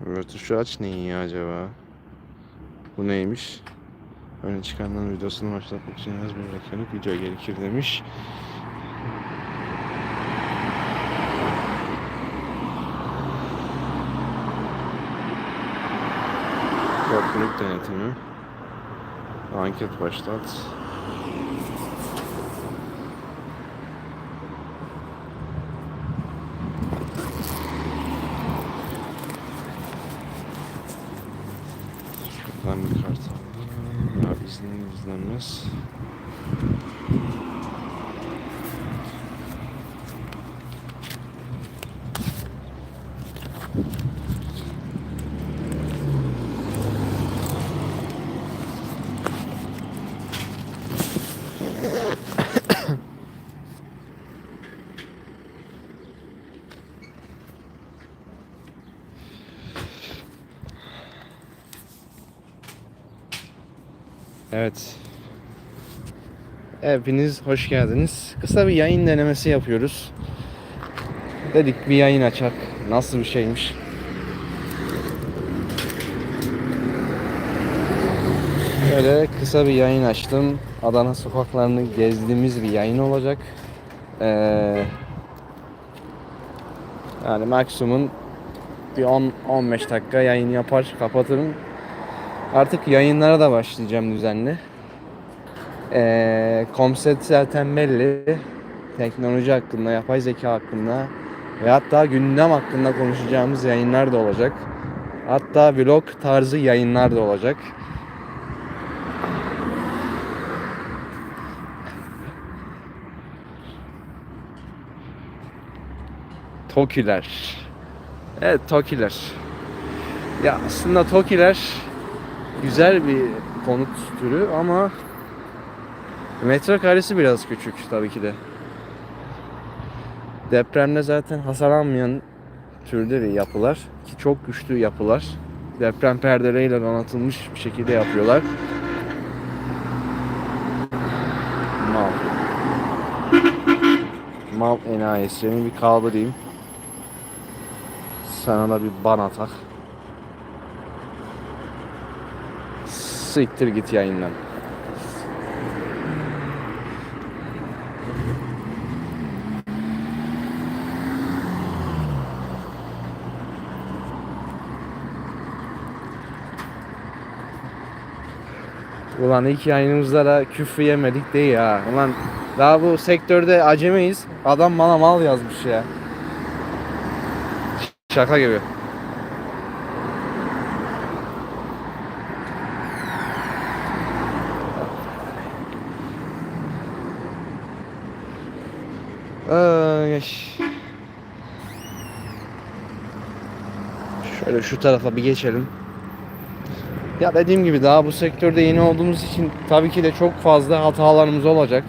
Rötuşu aç ne iyi acaba? Bu neymiş? Öne çıkanların videosunu başlatmak için az bir dakikalık video gerekir demiş. Korkuluk denetimi. Anket başlat. İzlenmez. Evet. Hepiniz hoş geldiniz. Kısa bir yayın denemesi yapıyoruz. Dedik bir yayın açak. Nasıl bir şeymiş? Böyle kısa bir yayın açtım. Adana sokaklarını gezdiğimiz bir yayın olacak. Ee, yani maksimum bir 10-15 dakika yayın yapar kapatırım. Artık yayınlara da başlayacağım düzenli. Ee, Komset zaten belli. Teknoloji hakkında, yapay zeka hakkında ve hatta gündem hakkında konuşacağımız yayınlar da olacak. Hatta vlog tarzı yayınlar da olacak. Tokiler. Evet Tokiler. Ya aslında Tokiler güzel bir konut türü ama metrekaresi biraz küçük tabii ki de. Depremde zaten hasar almayan türde bir yapılar ki çok güçlü yapılar. Deprem perdeleriyle donatılmış bir şekilde yapıyorlar. Mal. Mal enayisini bir kaldırayım. Sana da bir ban atak. Siktir git yayından. Ulan ilk yayınımızda da küfür yemedik değil ha. Ulan daha bu sektörde acemeyiz. Adam bana mal yazmış ya. Şaka gibi. Ay. Şöyle şu tarafa bir geçelim. Ya dediğim gibi daha bu sektörde yeni olduğumuz için tabii ki de çok fazla hatalarımız olacak.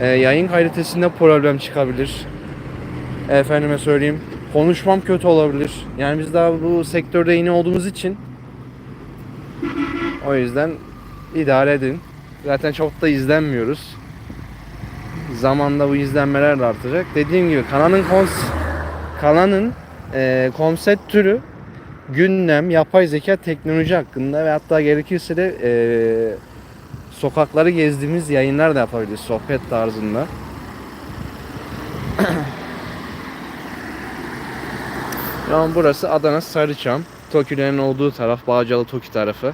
Ee, yayın kalitesinde problem çıkabilir. Efendime söyleyeyim. Konuşmam kötü olabilir. Yani biz daha bu sektörde yeni olduğumuz için o yüzden idare edin. Zaten çok da izlenmiyoruz. Zamanla bu izlenmeler de artacak. Dediğim gibi kanalın kons kanalın e, konsept türü gündem, yapay zeka, teknoloji hakkında ve hatta gerekirse de e, sokakları gezdiğimiz yayınlar da yapabiliriz sohbet tarzında. An burası Adana Sarıçam. Tokilerin olduğu taraf, Bağcalı Toki tarafı.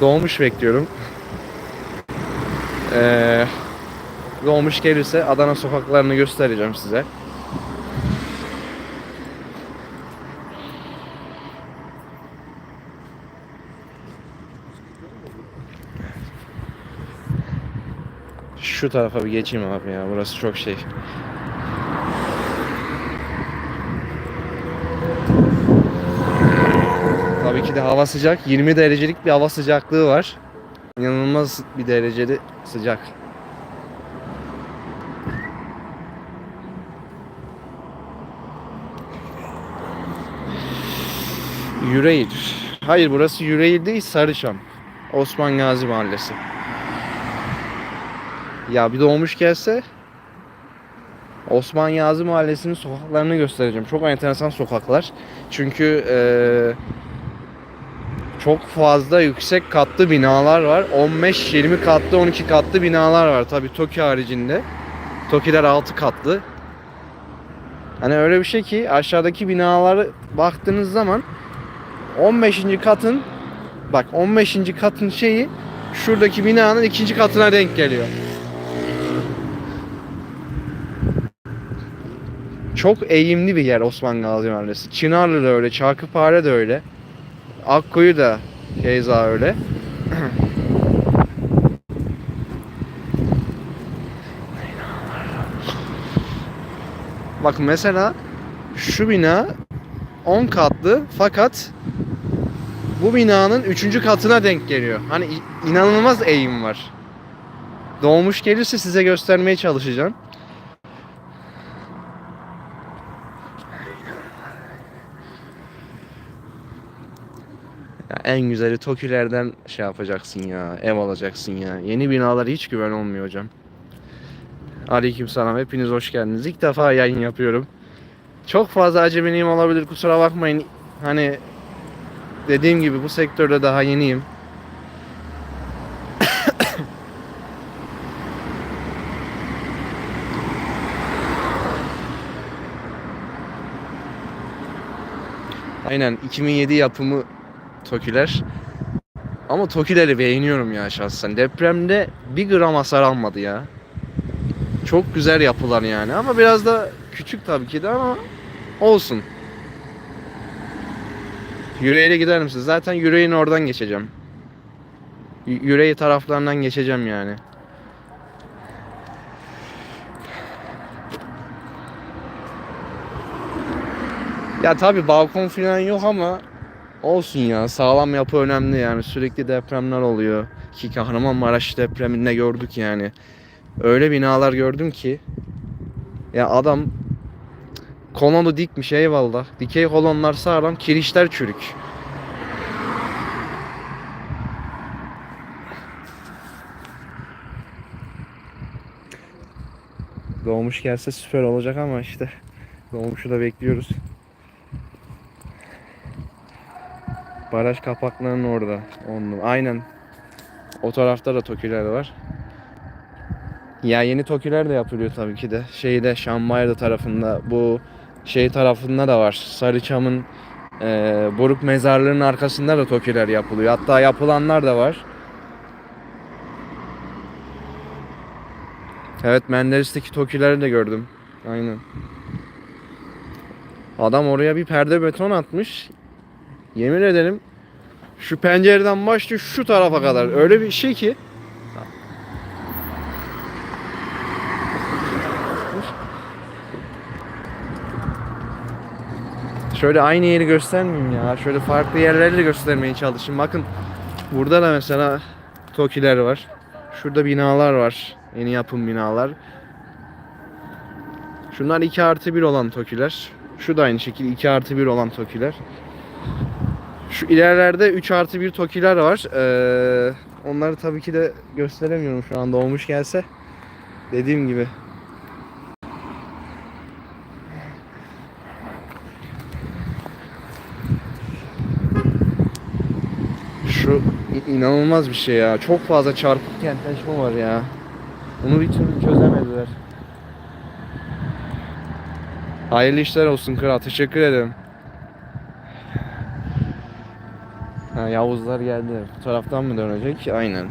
Doğmuş bekliyorum. Ee, doğmuş gelirse Adana sokaklarını göstereceğim size. Şu tarafa bir geçeyim abi ya. Burası çok şey. Tabii ki de hava sıcak. 20 derecelik bir hava sıcaklığı var. İnanılmaz bir dereceli sıcak. Yüreğir. Hayır burası Yüreğir değil Sarıçam. Osman Gazi Mahallesi. Ya bir doğmuş gelse Osman Yazi Mahallesi'nin sokaklarını göstereceğim. Çok enteresan sokaklar. Çünkü eee, çok fazla yüksek katlı binalar var. 15-20 katlı, 12 katlı binalar var. Tabi TOKİ haricinde. TOKİ'ler 6 katlı. Hani öyle bir şey ki aşağıdaki binalara baktığınız zaman 15. katın bak 15. katın şeyi şuradaki binanın ikinci katına denk geliyor. Çok eğimli bir yer Osman Gazi Mahallesi. Çınarlı da öyle, Çarkıpare de öyle. Akkuyu da keza öyle. Bak mesela şu bina 10 katlı fakat bu binanın 3. katına denk geliyor. Hani inanılmaz eğim var. Doğmuş gelirse size göstermeye çalışacağım. En güzeli Tokilerden şey yapacaksın ya, ev alacaksın ya. Yeni binalara hiç güven olmuyor hocam. Aleykümselam. Hepiniz hoş geldiniz. İlk defa yayın yapıyorum. Çok fazla acemiliğim olabilir. Kusura bakmayın. Hani dediğim gibi bu sektörde daha yeniyim. Aynen 2007 yapımı Tokiler. Ama Tokileri beğeniyorum ya şahsen. Depremde bir gram hasar almadı ya. Çok güzel yapılar yani ama biraz da küçük tabii ki de ama olsun. Yüreğiyle gider misiniz? Zaten yüreğin oradan geçeceğim. Yüreği taraflarından geçeceğim yani. Ya tabii balkon falan yok ama olsun ya. Sağlam yapı önemli yani. Sürekli depremler oluyor. Ki Kahramanmaraş depreminde gördük yani. Öyle binalar gördüm ki ya adam kolonu dikmiş eyvallah. Dikey kolonlar sağlam, kirişler çürük. Doğmuş gelse süper olacak ama işte doğmuşu da bekliyoruz. Baraj kapaklarının orada. Onun, aynen. O tarafta da tokiler var. Ya yeni tokiler de yapılıyor tabii ki de. Şeyde Şambayır'da tarafında bu şey tarafında da var. Sarıçam'ın e, Boruk mezarlığının arkasında da tokiler yapılıyor. Hatta yapılanlar da var. Evet Menderes'teki tokileri de gördüm. Aynen. Adam oraya bir perde beton atmış. Yemin ederim şu pencereden başlıyor şu tarafa kadar. Öyle bir şey ki Şöyle aynı yeri göstermeyeyim ya. Şöyle farklı yerleri de göstermeye çalışayım. Bakın burada da mesela tokiler var. Şurada binalar var. Yeni yapım binalar. Şunlar 2 artı 1 olan tokiler. Şu da aynı şekilde 2 artı 1 olan tokiler. Şu ilerlerde 3 artı 1 tokiler var. Ee, onları tabii ki de gösteremiyorum şu anda olmuş gelse. Dediğim gibi Şu inanılmaz bir şey ya. Çok fazla çarpık kentleşme var ya. Bunu bir türlü çözemediler. Hayırlı işler olsun kral. Teşekkür ederim. Ha, Yavuzlar geldi. Bu taraftan mı dönecek? Aynen.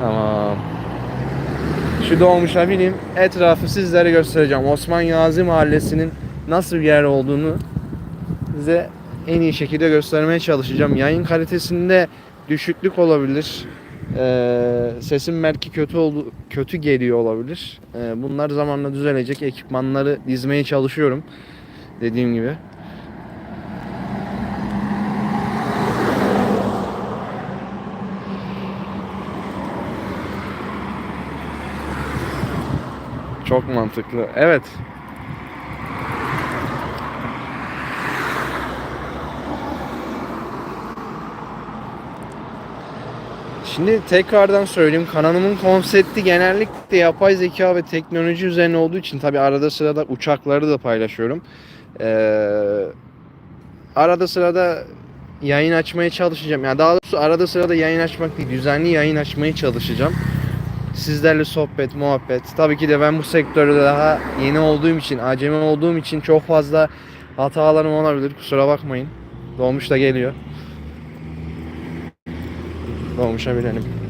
Tamam. Şu doğmuşa bineyim. Etrafı sizlere göstereceğim. Osman Yazi Mahallesi'nin nasıl bir yer olduğunu size en iyi şekilde göstermeye çalışacağım. Yayın kalitesinde düşüklük olabilir. Ee, sesim belki kötü oldu, kötü geliyor olabilir. Ee, bunlar zamanla düzelecek. Ekipmanları dizmeye çalışıyorum. Dediğim gibi. Çok mantıklı. Evet. Şimdi tekrardan söyleyeyim kanalımın konsepti genellikle yapay zeka ve teknoloji üzerine olduğu için tabi arada sırada uçakları da paylaşıyorum. Ee, arada sırada yayın açmaya çalışacağım. Yani daha doğrusu arada sırada yayın açmak değil, düzenli yayın açmaya çalışacağım. Sizlerle sohbet, muhabbet. Tabii ki de ben bu sektörde daha yeni olduğum için, acemi olduğum için çok fazla hatalarım olabilir. Kusura bakmayın. Dolmuş da geliyor. Dolmuşa binelim.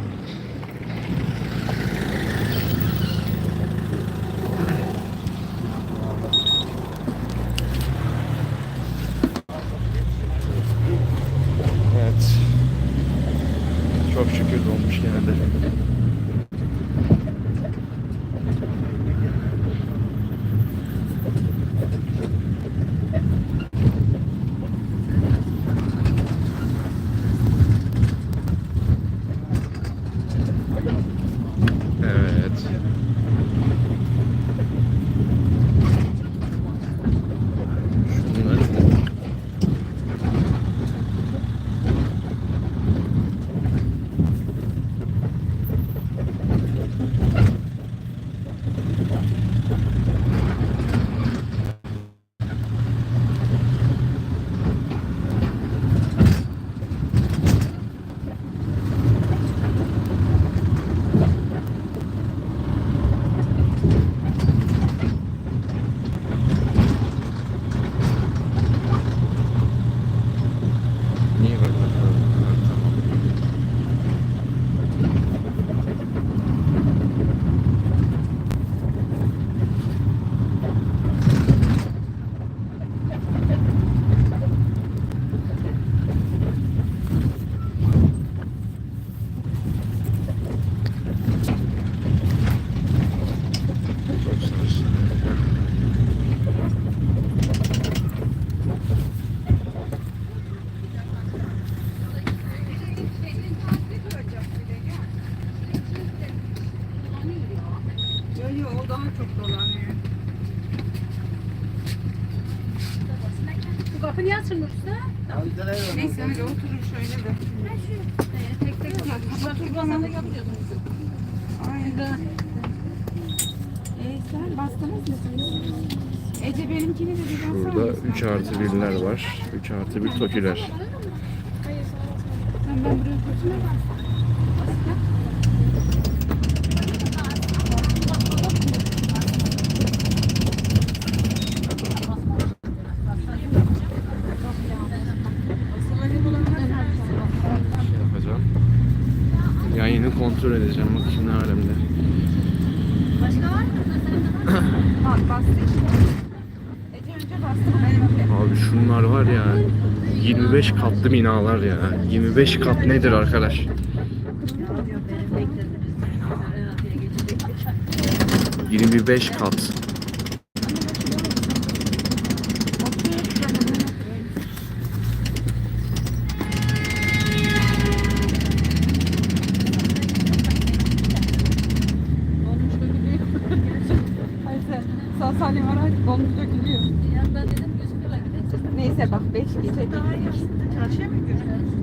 Açılmış da? Neyse hadi oturun şöyle de. Tek tek kapı turbasını yapıyordunuz. Aynen. Ee, sen bastınız mı siz? Ece benimkini de bir. Burada 3 artı 1'ler var. 3 artı 1 tokiler. Sen ben buraya koşuna Şey kontrol edeceğim. Bakayım ne alemde. Bak bastı işte. Ece önce bastı benimki. Abi şunlar var ya 25 katlı binalar ya. 25 kat nedir arkadaş? Yirmi beş kat. Hayır sen sağ salim var hadi dolmuş dökülüyor. Yanında dedim gözüküyorlar. Neyse bak 5 gece. Çarşıya mı gidiyorsun?